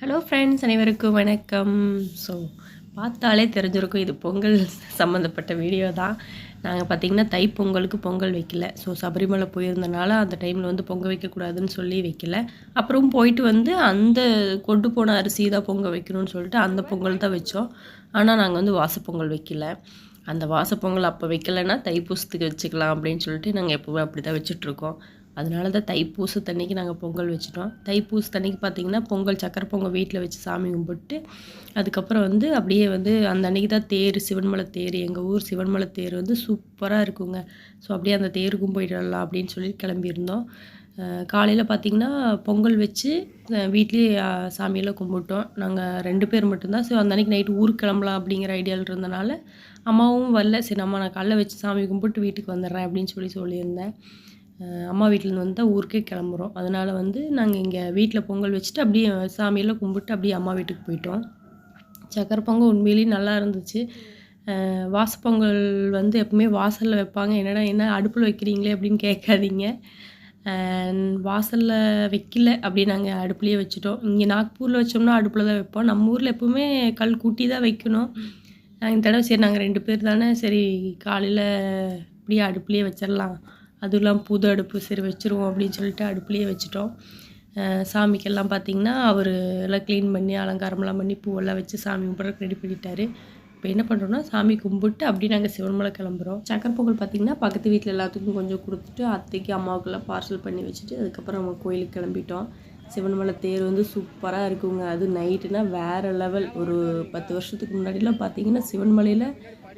Hello friends அனைவருக்கும் வணக்கம். So பார்த்தாலே தெரிஞ்சிருக்கும் இது பொங்கல் சம்மந்தப்பட்ட வீடியோ தான். நாங்கள் பார்த்திங்கன்னா தைப்பொங்கலுக்கு பொங்கல் வைக்கல. ஸோ சபரிமலை போயிருந்தனால அந்த டைமில் வந்து பொங்கல் வைக்கக்கூடாதுன்னு சொல்லி வைக்கல. அப்புறம் போயிட்டு வந்து அந்த கொண்டு போன அரிசி தான் பொங்கல் வைக்கணும்னு சொல்லிட்டு அந்த பொங்கல் தான் வச்சோம். ஆனால் நாங்கள் வந்து வாசப்பொங்கல் வைக்கல. அந்த வாசப்பொங்கல் அப்போ வைக்கலைன்னா தைப்பூசத்துக்கு வச்சுக்கலாம் அப்படின்னு சொல்லிட்டு நாங்கள் எப்போவுமே அப்படி தான் வச்சுட்ருக்கோம் அதனால தான் தைப்பூசத்தன்னைக்கு நாங்கள் பொங்கல் வச்சுட்டோம். தைப்பூசத்தன்னைக்கு பார்த்திங்கன்னா பொங்கல் சக்கரை பொங்கல் வீட்டில் வச்சு சாமி கும்பிட்டு அதுக்கப்புறம் வந்து அப்படியே வந்து அந்த அன்னைக்கு தான் தேர் சிவன்மலை தேர். எங்கள் ஊர் சிவன்மலை தேர் வந்து சூப்பராக இருக்குங்க. ஸோ அப்படியே அந்த தேருக்கும் போயிட்டு வரலாம் அப்படின்னு சொல்லி கிளம்பியிருந்தோம். காலையில் பார்த்திங்கன்னா பொங்கல் வச்சு வீட்லேயே சாமியெல்லாம் கும்பிட்டோம். நாங்கள் ரெண்டு பேர் மட்டும்தான். ஸோ அந்த அன்றைக்கி நைட்டு ஊருக்கு கிளம்பலாம் அப்படிங்கிற ஐடியாவில் இருந்தனால அம்மாவும் வரல. சரி அம்மா நான் காலைல வச்சு சாமி கும்பிட்டு வீட்டுக்கு வந்துடுறேன் அப்படின்னு சொல்லி சொல்லியிருந்தேன். அம்மா வீட்டிலேருந்து வந்து தான் ஊருக்கே கிளம்புறோம். அதனால் வந்து நாங்கள் இங்கே வீட்டில் பொங்கல் வச்சுட்டு அப்படியே சாமியெல்லாம் கும்பிட்டு அப்படியே அம்மா வீட்டுக்கு போயிட்டோம். சக்கரை பொங்கல் உண்மையிலேயே நல்லா இருந்துச்சு. வாசப்பொங்கல் வந்து எப்பவுமே வாசலில் வைப்பாங்க. என்னடா என்ன அடுப்பில் வைக்கிறீங்களே அப்படின்னு கேட்காதீங்க. வாசலில் வைக்கல அப்படி நாங்கள் அடுப்புலேயே வச்சுட்டோம். இங்கே நாக்பூரில் வச்சோம்னா அடுப்பில் தான் வைப்போம். நம்ம ஊரில் எப்போவுமே கல் கூட்டி தான் வைக்கணும். நாங்கள் இந்த தடவை சரி நாங்கள் ரெண்டு பேர் தானே சரி காலையில் அப்படியே அடுப்புலேயே வச்சிடலாம். அதுவும் இல்லாமல் புது அடுப்பு சரி வச்சுருவோம் அப்படின்னு சொல்லிட்டு அடுப்புலேயே வச்சுட்டோம். சாமிக்கெல்லாம் பார்த்திங்கன்னா அவர் எல்லாம் க்ளீன் பண்ணி அலங்காரம்லாம் பண்ணி பூவெல்லாம் வச்சு சாமி கும்பிட்றதுக்கு ரெடி பண்ணிட்டாரு. இப்போ என்ன பண்ணுறோன்னா சாமி கும்பிட்டு அப்படியே நாங்கள் சிவன்மலை கிளம்புறோம். சக்கர பொங்கல் பார்த்திங்கன்னா பக்கத்து வீட்டில் எல்லாத்துக்கும் கொஞ்சம் கொடுத்துட்டு அத்தைக்கு அம்மாவுக்கெல்லாம் பார்சல் பண்ணி வச்சுட்டு அதுக்கப்புறம் நம்ம கோயிலுக்கு கிளம்பிட்டோம். சிவன்மலை தேர் வந்து சூப்பராக இருக்குங்க. அது நைட்டுனா வேறு லெவல் ஒரு பத்து வருஷத்துக்கு முன்னாடிலாம் பார்த்தீங்கன்னா சிவன்மலையில்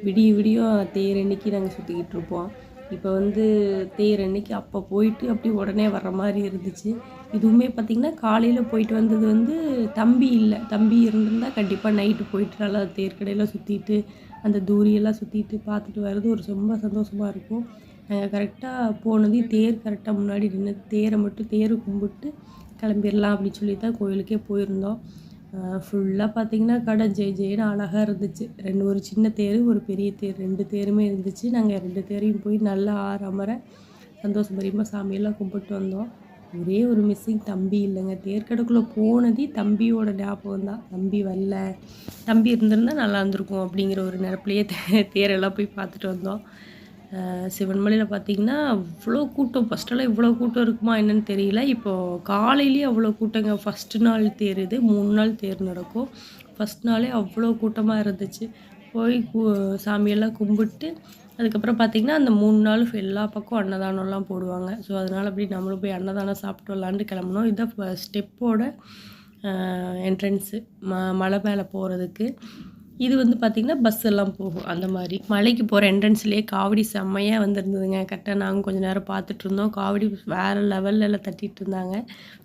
விடிய விடியும் தேர் அன்னைக்கு நாங்கள் சுற்றிக்கிட்டு இருப்போம். இப்போ வந்து தேர் அன்னைக்கு அப்போ போயிட்டு அப்படி உடனே வர்ற மாதிரி இருந்துச்சு. இதுவுமே பார்த்திங்கன்னா காலையில் போயிட்டு வந்தது வந்து தம்பி இல்லை. தம்பி இருந்திருந்தால் கண்டிப்பாக நைட்டு போயிட்டு நல்லா தேர் கடையில் சுற்றிட்டு அந்த தூரியெல்லாம் சுற்றிட்டு பார்த்துட்டு வர்றது ஒரு ரொம்ப சந்தோஷமாக இருக்கும். நாங்கள் கரெக்டாக போனது தேர் கரெக்டாக முன்னாடி நின்று தேரை மட்டும் தேர் கும்பிட்டு கிளம்பிடலாம் அப்படின்னு சொல்லி தான் கோயிலுக்கே போயிருந்தோம். ஃபுல்லாக பார்த்தீங்கன்னா கடை ஜெய் ஜெயின்னு அழகாக இருந்துச்சு. ரெண்டு ஒரு சின்ன தேர் ஒரு பெரிய தேர் ரெண்டு தேருமே இருந்துச்சு. நாங்கள் ரெண்டு தேரையும் போய் நல்லா ஆறாமற சந்தோஷபரியமாக சாமியெல்லாம் கும்பிட்டு வந்தோம். ஒரே ஒரு மிஸ்ஸிங் தம்பி இல்லைங்க. தேர்க்கடைக்குள்ளே போனதே தம்பியோட ஞாபகம் தான். தம்பி வரல. தம்பி இருந்திருந்தா நல்லா இருந்திருக்கும் அப்படிங்கிற ஒரு நினப்புலையே தேரெல்லாம் போய் பார்த்துட்டு வந்தோம். சிவன்மலையில் பார்த்தீங்கன்னா அவ்வளோ கூட்டம் ஃபஸ்ட்டெல்லாம் இவ்வளோ கூட்டம் இருக்குமா என்னன்னு தெரியல. இப்போது காலையிலேயே அவ்வளோ கூட்டங்க. ஃபஸ்ட்டு நாள் தேர் இது மூணு நாள் தேர் நடக்கும். ஃபஸ்ட் நாளே அவ்வளோ கூட்டமாக இருந்துச்சு. போய் சாமியெல்லாம் கும்பிட்டு அதுக்கப்புறம் பார்த்திங்கன்னா அந்த மூணு நாள் எல்லா பக்கம் அன்னதானம்லாம் போடுவாங்க. ஸோ அதனால் அப்படி நம்மளும் போய் அன்னதானம் சாப்பிட்டு வரலான்ட்டு கிளம்புனோம். இதுதான் ஸ்டெப்போட என்ட்ரன்ஸு ம மலை மேலே போகிறதுக்கு இது வந்து பார்த்திங்கன்னா பஸ் எல்லாம் போகும். அந்த மாதிரி. மலைக்கு போகிற என்ட்ரன்ஸ்லேயே காவடி செம்மையாக வந்திருந்ததுங்க. கரெக்டாக நாங்கள் கொஞ்சம் நேரம் பார்த்துட்டு இருந்தோம். காவடி வேறு லெவலில் எல்லாம் தட்டிட்டு இருந்தாங்க.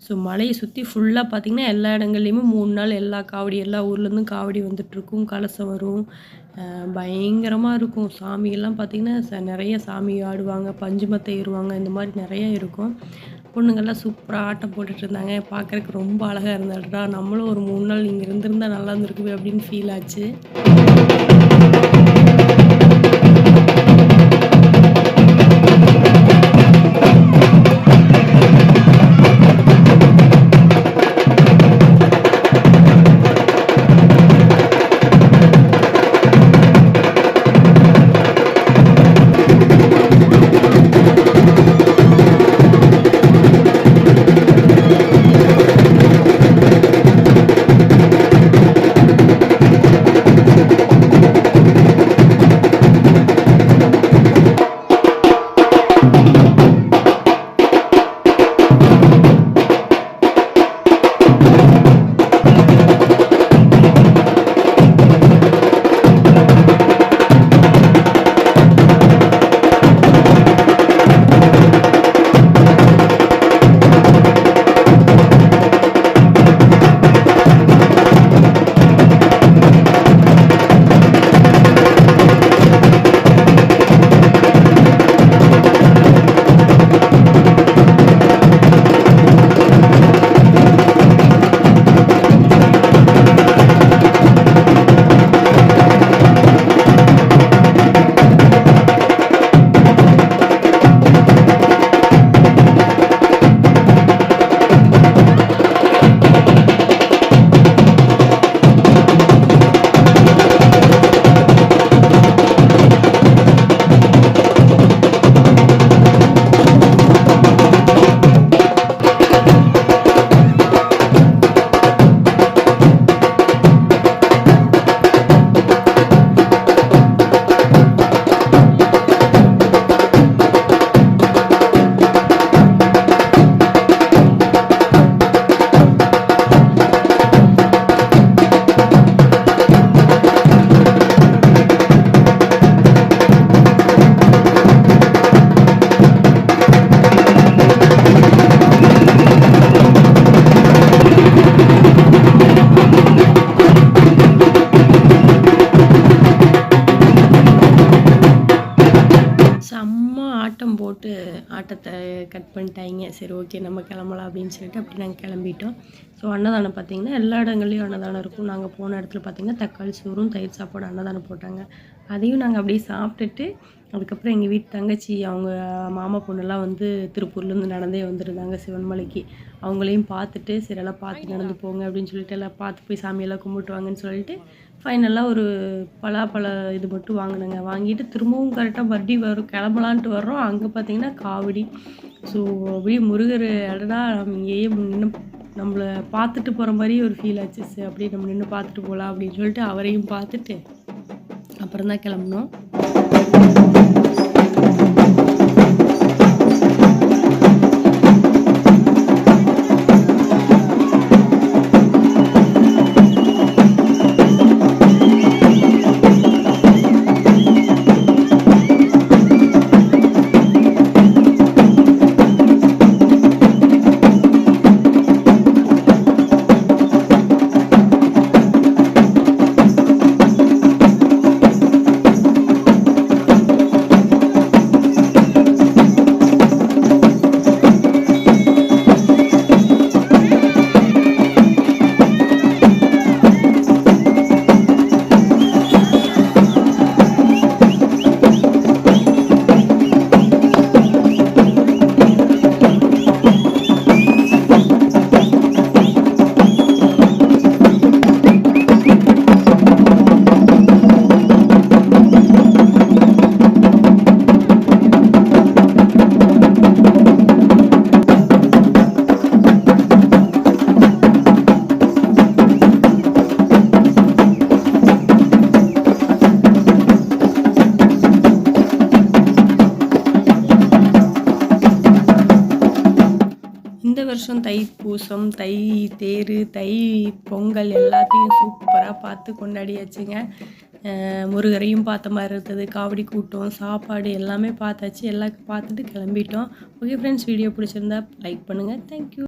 ஸோ மலையை சுற்றி ஃபுல்லாக பார்த்திங்கன்னா எல்லா இடங்கள்லையுமே மூணு நாள் எல்லா காவடி எல்லா ஊர்லேருந்தும் காவடி வந்துட்டுருக்கும் கலசம் வரும். பயங்கரமாக இருக்கும். சாமியெல்லாம் பார்த்திங்கன்னா ச நிறைய சாமி ஆடுவாங்க பஞ்சுமத்தை ஏறுவாங்க இந்த மாதிரி நிறைய இருக்கும். பொண்ணுங்கள்லாம் சூப்பராக ஆட்டம் போட்டுட்டு இருந்தாங்க. பார்க்குறதுக்கு ரொம்ப அழகாக இருந்தாடா நம்மளும் ஒரு மூணு நாள் இங்கே இருந்திருந்தா நல்லா இருந்திருக்குமே அப்படின்னு ஃபீல் ஆச்சு. ஆட்டத்தை கட் பண்ணிட்டாங்க. சரி ஓகே நம்ம கிளம்பலாம் அப்படின்னு சொல்லிட்டு அப்படி நாங்கள் கிளம்பிட்டோம். ஸோ அன்னதானம் பார்த்திங்கன்னா எல்லா இடங்கள்லையும் அன்னதானம் இருக்கும். நாங்கள் போன இடத்துல பார்த்திங்கன்னா தக்காளி சோறும் தயிர் சாப்பாடு அன்னதானம் போட்டாங்க. அதையும் நாங்கள் அப்படியே சாப்பிட்டுட்டு அதுக்கப்புறம் எங்கள் வீட்டு தங்கச்சி அவங்க மாமா பொண்ணெல்லாம் வந்து திருப்பூர்லேருந்து நடந்தே வந்துருந்தாங்க சிவன்மலைக்கு. அவங்களையும் பார்த்துட்டு சரி எல்லாம் பார்த்து நடந்து போங்க அப்படின்னு சொல்லிட்டு எல்லாம் பார்த்து போய் சாமியெல்லாம் கும்பிட்டு வாங்கன்னு சொல்லிட்டு ஃபைனலாக ஒரு பலாப்பழ இது மட்டும் வாங்கினேங்க. வாங்கிட்டு திரும்பவும் கரெக்டாக வட்டி வரும் கிளம்பலான்ட்டு வர்றோம். அங்கே பார்த்தீங்கன்னா காவடி. ஸோ அப்படியே முருகர் அடடா இங்கேயே நின்று நம்மளை பார்த்துட்டு போகிற மாதிரி ஒரு ஃபீல் ஆச்சு. அப்படியே நம்ம நின்று பார்த்துட்டு போகலாம் அப்படின்னு சொல்லிட்டு அவரையும் பார்த்துட்டு அப்புறம் தான் கிளம்புனோம் வருஷம் தை பூசம் தை தேர் தை பொங்கல் எல்லாத்தையும் சூப்பராக பார்த்து கொண்டாடியாச்சுங்க. முருகரையும் பார்த்த மாதிரி இருந்தது. காவடி கூட்டம் சாப்பாடு எல்லாமே பார்த்தாச்சு. எல்லாம் பார்த்துட்டு கிளம்பிட்டோம். ஓகே ஃப்ரெண்ட்ஸ் வீடியோ பிடிச்சிருந்தா லைக் பண்ணுங்கள் தேங்க்யூ